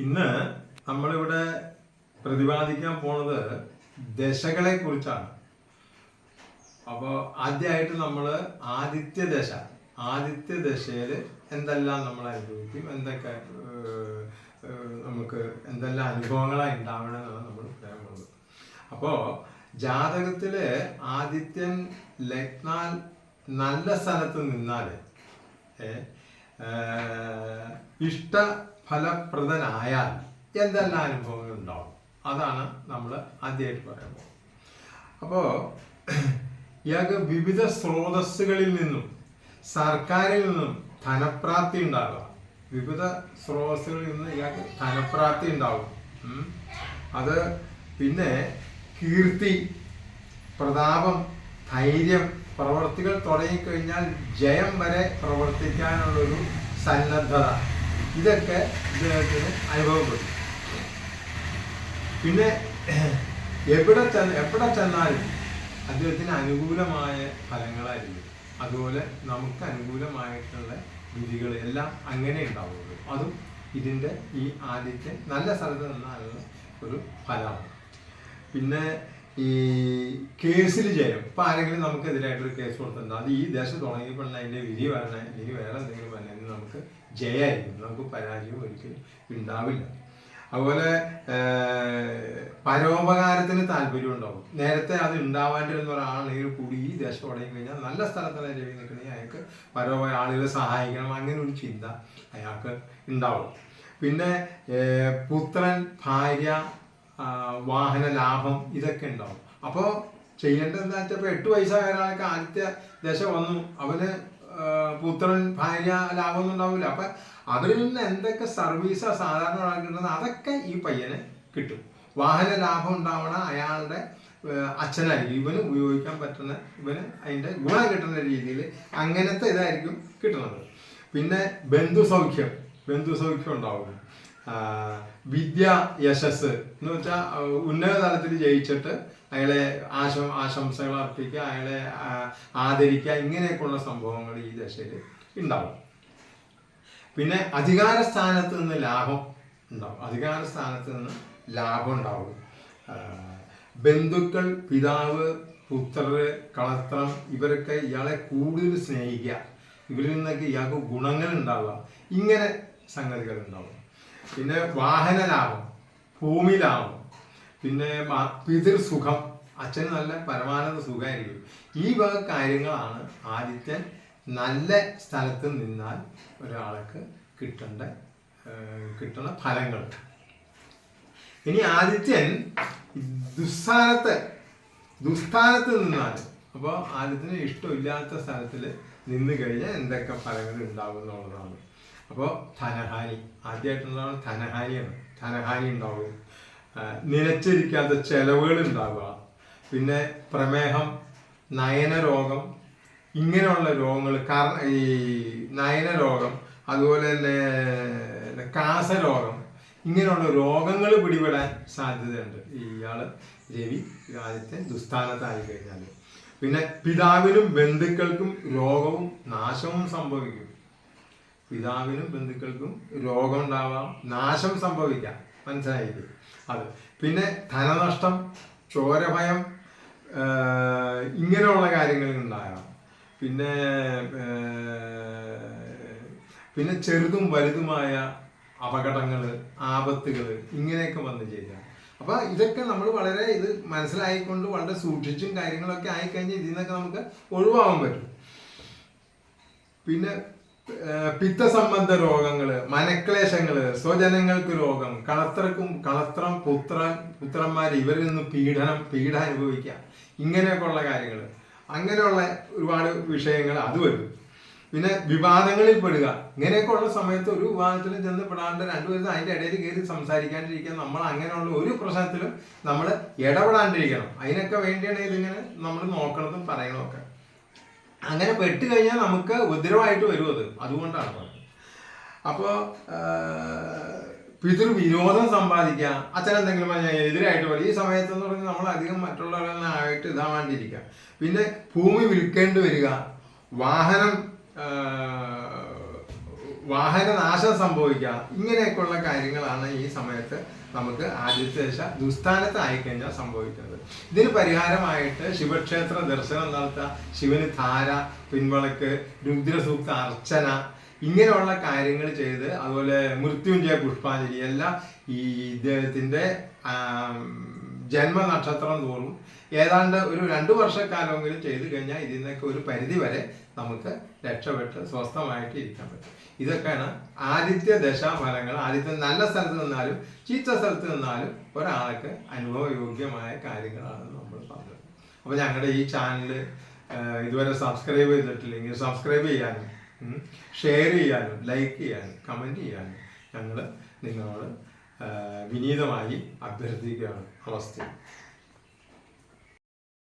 ഇന്ന് നമ്മളിവിടെ പ്രതിപാദിക്കാൻ പോണത് ദശകളെ കുറിച്ചാണ്. അപ്പോൾ ആദ്യമായിട്ട് നമ്മൾ ആദിത്യ ദശ. ആദിത്യ ദശയിൽ എന്തെല്ലാം നമ്മൾ അനുഭവിക്കും? എന്തൊക്കെ നമുക്ക് എന്തെല്ലാം അനുഭവങ്ങളാണ് ഉണ്ടാവണമെന്നാണ് നമ്മൾ പറയാൻ പോകുന്നത് അപ്പോൾ ജാതകത്തിൽ ആദിത്യൻ ലഗ്നാൽ നല്ല സ്ഥലത്ത് നിന്നാൽ ഇഷ്ടഫലപ്രദനായാൽ എന്തെല്ലാം അനുഭവങ്ങൾ ഉണ്ടാവും അതാണ് നമ്മൾ ആദ്യമായിട്ട് പറയുന്നത് അപ്പോൾ ഇയാൾക്ക് വിവിധ സ്രോതസ്സുകളിൽ നിന്നും സർക്കാരിൽ നിന്നും ധനപ്രാപ്തി ഉണ്ടാകുക വിവിധ സ്രോതസ്സുകളിൽ നിന്ന് ഇയാൾക്ക് ധനപ്രാപ്തി ഉണ്ടാവും. അത് പിന്നെ കീർത്തി പ്രതാപം ധൈര്യം പ്രവർത്തികൾ തുടങ്ങിക്കഴിഞ്ഞാൽ ജയം വരെ പ്രവർത്തിക്കാനുള്ളൊരു സന്നദ്ധത. ഇതൊക്കെ ഇദ്ദേഹത്തിന് അനുഭവപ്പെടും പിന്നെ എവിടെ ചെന്ന് എവിടെ ചെന്നാലും അദ്ദേഹത്തിന് അനുകൂലമായ ഫലങ്ങളായിരിക്കും. അതുപോലെ നമുക്ക് അനുകൂലമായിട്ടുള്ള വിധികൾ എല്ലാം അങ്ങനെ ഉണ്ടാവുള്ളൂ. അതും ഇതിന്റെ ഈ ആദ്യത്തെ നല്ല സ്ഥലത്ത് നിന്നാലുള്ള ഒരു ഫലമാണ്. പിന്നെ ഈ കേസിൽ ജയം. ഇപ്പം ആരെങ്കിലും നമുക്കെതിരായിട്ടൊരു കേസ് കൊടുത്തിട്ടുണ്ട്? അത് ഈ ദേശം തുടങ്ങിയപ്പോൾ അതിന്റെ വിധി വരണേ? അല്ലെങ്കിൽ വേറെ എന്തെങ്കിലും വരണമെങ്കിൽ നമുക്ക് ജയമായിരിക്കും നമുക്ക് പരാജയം ഒരിക്കലും ഉണ്ടാവില്ല. അതുപോലെ പരോപകാരത്തിന് താല്പര്യം ഉണ്ടാവും. നേരത്തെ അത് ഉണ്ടാവാണ്ടിരുന്ന ഒരാളാണെങ്കിൽ കൂടി ഈ ദേശം തുടങ്ങി കഴിഞ്ഞാൽ നല്ല സ്ഥലത്താണ് രവി നിൽക്കണമെങ്കിൽ അയാൾക്ക് പരോപകാര ആളുകളെ സഹായിക്കണം. അങ്ങനെ ഒരു ചിന്ത അയാൾക്ക് ഉണ്ടാവും. പിന്നെ പുത്രൻ ഭാര്യ വാഹന ലാഭം ഇതൊക്കെ ഉണ്ടാവും. അപ്പോൾ ചെയ്യേണ്ടത് എന്താ വെച്ചാൽ ഇപ്പോൾ എട്ട് വയസ്സായ ഒരാൾക്ക് ആദ്യത്തെ ദശ വന്നു. അവന് പുത്രൻ ഭാര്യ ലാഭമൊന്നും ഉണ്ടാവില്ല. അപ്പൊ അവരിൽ നിന്ന് എന്തൊക്കെ സർവീസാ സാധാരണ കിട്ടുന്നത് അതൊക്കെ ഈ പയ്യന് കിട്ടും. വാഹന ലാഭം ഉണ്ടാവണ അയാളുടെ അച്ഛനായിരിക്കും. ഇവന് ഉപയോഗിക്കാൻ പറ്റുന്ന ഇവന് അതിന്റെ ഗുണം കിട്ടുന്ന രീതിയിൽ അങ്ങനത്തെ ഇതായിരിക്കും കിട്ടുന്നത്. പിന്നെ ബന്ധു സൗഖ്യം ബന്ധു സൗഖ്യം ആ, വിദ്യ യശസ് എന്ന് വെച്ചാൽ ഉന്നത തലത്തിൽ ജയിച്ചിട്ട് അയാളെ ആശ ആശംസകൾ അർപ്പിക്കുക അയാളെ ആദരിക്കുക ഇങ്ങനെയൊക്കെയുള്ള സംഭവങ്ങൾ ഈ ദശയിൽ ഉണ്ടാവും. പിന്നെ അധികാര സ്ഥാനത്ത് നിന്ന് ലാഭം ഉണ്ടാവും. അധികാര സ്ഥാനത്ത് നിന്ന് ലാഭം ഉണ്ടാവും. ബന്ധുക്കൾ പിതാവ് പുത്രര് കളത്രം ഇവരൊക്കെ ഇയാളെ കൂടുതൽ സ്നേഹിക്കുക. ഇവരിൽ നിന്നൊക്കെ ഇയാൾക്ക് ഗുണങ്ങൾ ഉണ്ടാവുക. ഇങ്ങനെ സംഗതികൾ ഉണ്ടാവും. പിന്നെ വാഹന ലാഭം ഭൂമി ലാഭം പിന്നെ പിതൃസുഖം അച്ഛൻ നല്ല പരമാനന്ദ സുഖമായിരിക്കും ഈ വക കാര്യങ്ങളാണ് ആദിത്യൻ നല്ല സ്ഥലത്ത് നിന്നാൽ ഒരാൾക്ക് കിട്ടേണ്ട കിട്ടുന്ന ഫലങ്ങൾ. ഇനി ആദിത്യൻ ദുസ്ഥാനത്ത് ദുസ്ഥാനത്ത് നിന്നാൽ അപ്പോൾ ആദിത്യന് ഇഷ്ടമില്ലാത്ത സ്ഥലത്തിൽ നിന്ന് കഴിഞ്ഞാൽ എന്തൊക്കെ ഫലങ്ങൾ ഉണ്ടാവും എന്നുള്ളതാണ്. അപ്പോൾ ധനഹാനി ആദ്യമായിട്ടുണ്ടാവുന്ന ധനഹാനിയാണ് ധനഹാനി ഉണ്ടാവുക നിലച്ചിരിക്കാത്ത ചെലവുകൾ ഉണ്ടാവുക. പിന്നെ പ്രമേഹം നയനരോഗം ഇങ്ങനെയുള്ള രോഗങ്ങൾ കാരണം ഈ നയനരോഗം അതുപോലെ തന്നെ കാസരോഗം ഇങ്ങനെയുള്ള രോഗങ്ങൾ പിടിപെടാൻ സാധ്യതയുണ്ട്. ഇയാൾ രവി ആദ്യത്തെ ദുസ്ഥാനത്തായി കഴിഞ്ഞാൽ പിന്നെ പിതാവിനും ബന്ധുക്കൾക്കും രോഗവും നാശവും സംഭവിക്കും. പിതാവിനും ബന്ധുക്കൾക്കും രോഗം ഉണ്ടാവാം നാശം സംഭവിക്കാം. മനസ്സിലായില്ലേ? അത്. പിന്നെ ധനനഷ്ടം ചോരഭയം ഇങ്ങനെയുള്ള കാര്യങ്ങൾ ഉണ്ടാകാം. പിന്നെ പിന്നെ ചെറുതും വലുതുമായ അപകടങ്ങൾ ആപത്തുകൾ ഇങ്ങനെയൊക്കെ വന്നു ചേരാം. അപ്പൊ ഇതൊക്കെ നമ്മൾ വളരെ ഇത് മനസ്സിലായിക്കൊണ്ട് വളരെ സൂക്ഷിച്ചും കാര്യങ്ങളൊക്കെ ആയിക്കഴിഞ്ഞാൽ ഇതിൽ നിന്നൊക്കെ നമുക്ക് ഒഴിവാകാൻ പറ്റും. പിന്നെ ഏഹ്, പിത്തസംബന്ധ രോഗങ്ങൾ മനക്ലേശങ്ങൾ സ്വജനങ്ങൾക്ക് രോഗം കളത്രക്കും കളത്രം പുത്രൻ പുത്രന്മാർ ഇവരിൽ നിന്ന് പീഡനം പീഡ അനുഭവിക്കാം ഇങ്ങനെയൊക്കെയുള്ള കാര്യങ്ങൾ അങ്ങനെയുള്ള ഒരുപാട് വിഷയങ്ങൾ അത് വരും. പിന്നെ വിവാദങ്ങളിൽ പെടുക. ഇങ്ങനെയൊക്കെയുള്ള സമയത്ത് ഒരു വിവാദത്തിൽ ചെന്ന് പെടാണ്ട് രണ്ടുപേരും അതിന്റെ ഇടയിൽ കയറി സംസാരിക്കാണ്ടിരിക്കാൻ നമ്മൾ അങ്ങനെയുള്ള ഒരു പ്രശ്നത്തിലും നമ്മൾ ഇടപെടാണ്ടിരിക്കണം. അതിനൊക്കെ വേണ്ടിയാണ് ഇതിങ്ങനെ നമ്മൾ നോക്കണതും പറയണതൊക്കെ അങ്ങനെ പെട്ട് കഴിഞ്ഞാൽ നമുക്ക് ഉപദ്രവമായിട്ട് വരും അത്. അതുകൊണ്ടാണ് പറഞ്ഞത്. അപ്പോൾ പിതൃവിരോധം സമ്പാദിക്കുക അച്ഛൻ എന്തെങ്കിലും പറഞ്ഞാൽ എതിരായിട്ട് പറയും. ഈ സമയത്ത് എന്ന് പറഞ്ഞാൽ നമ്മൾ അധികം മറ്റുള്ളവരായിട്ട് ഇതാവാണ്ടിരിക്കുക പിന്നെ ഭൂമി വിൽക്കേണ്ടി വരിക. വാഹനം വാഹനനാശം സംഭവിക്കുക ഇങ്ങനെയൊക്കെയുള്ള കാര്യങ്ങളാണ് ഈ സമയത്ത് നമുക്ക് ആദ്യത്തെ ദശ ദുസ്ഥാനത്ത് ആയിക്കഴിഞ്ഞാൽ സംഭവിക്കുന്നത്. ഇതിന് പരിഹാരമായിട്ട് ശിവക്ഷേത്ര ദർശനം നടത്തുക ശിവന് ധാര പിൻവളക്ക് രുദ്രസൂക്ത അർച്ചന ഇങ്ങനെയുള്ള കാര്യങ്ങൾ ചെയ്ത് അതുപോലെ മൃത്യുഞ്ജയ പുഷ്പാഞ്ജലി എല്ലാം ഈ ഇദ്ദേഹത്തിന്റെ ജന്മനക്ഷത്രം തോറും ഏതാണ്ട് ഒരു രണ്ടു വർഷക്കാലമെങ്കിലും ചെയ്തു കഴിഞ്ഞാൽ ഇതിൽ നിന്നൊക്കെ ഒരു പരിധി വരെ നമുക്ക് രക്ഷപ്പെട്ട് സ്വസ്ഥമായിട്ട് ഇരിക്കാൻ പറ്റും. ഇതൊക്കെയാണ് ആദിത്യ ദശാഫലങ്ങൾ. ആദ്യത്തെ നല്ല സ്ഥലത്ത് നിന്നാലും ചീത്ത സ്ഥലത്ത് നിന്നാലും ഒരാൾക്ക് അനുഭവയോഗ്യമായ കാര്യങ്ങളാണ് നമ്മൾ പറഞ്ഞത്. അപ്പോൾ ഞങ്ങളുടെ ഈ ചാനൽ ഇതുവരെ സബ്സ്ക്രൈബ് ചെയ്തിട്ടില്ലെങ്കിൽ സബ്സ്ക്രൈബ് ചെയ്യാനും ഷെയർ ചെയ്യാനും ലൈക്ക് ചെയ്യാനും കമന്റ് ചെയ്യാനും ഞങ്ങൾ നിങ്ങളോട് വിനീതമായി അഭ്യർത്ഥിക്കുകയാണ് നമസ്തേ